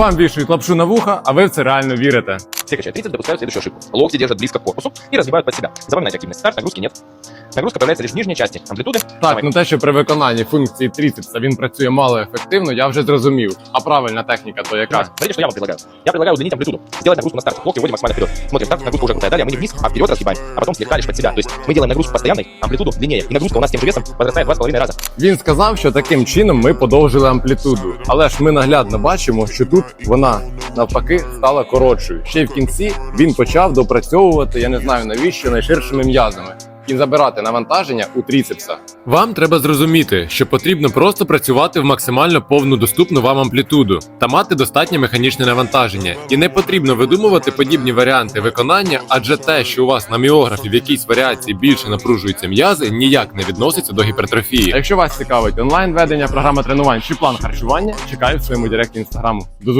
Вам вешают лапшу на вухо, а вы в це реально верите. Все качают 30, допускают следующую ошибку. Локти держат близко к корпусу и разгибают под себя. Запоминайте активность. Старт, нагрузки нет. Нагрузка появляется лишь в нижней части амплитуды. Так, Давай. ну те, що при виконанні функції трицепса він працює мало ефективно, я вже зрозумів. А правильна техніка то яка? Давай. Смотрите, что я вам предлагаю. Я предлагаю удлинить амплитуду. Сделать нагрузку на старт. Локти вводим максимально вперед. Смотрим, старт, нагрузка уже крутая. Далее мы не вниз, а вперед разгибаем, а потом слегка лишь под себя. То есть мы делаем нагрузку постоянной, амплитуду длиннее. И нагрузка у нас тем же весом возрастает в 2,5 раза. Він сказав, що таким чином ми подовжили амплітуду. Але ж ми наглядно бачимо, що тут вона навпаки стала коротшою. Ще й в кінці він почав допрацьовувати, я не знаю навіщо, найширшими м'язами. І забирати навантаження у тріцепса. Вам треба зрозуміти, що потрібно просто працювати в максимально повну доступну вам амплітуду та мати достатнє механічне навантаження. І не потрібно видумувати подібні варіанти виконання, адже те, що у вас на міографі в якійсь варіації більше напружуються м'язи, ніяк не відноситься до гіпертрофії. А якщо вас цікавить онлайн ведення, програма тренувань чи план харчування, чекаю в своєму директі інстаграму. До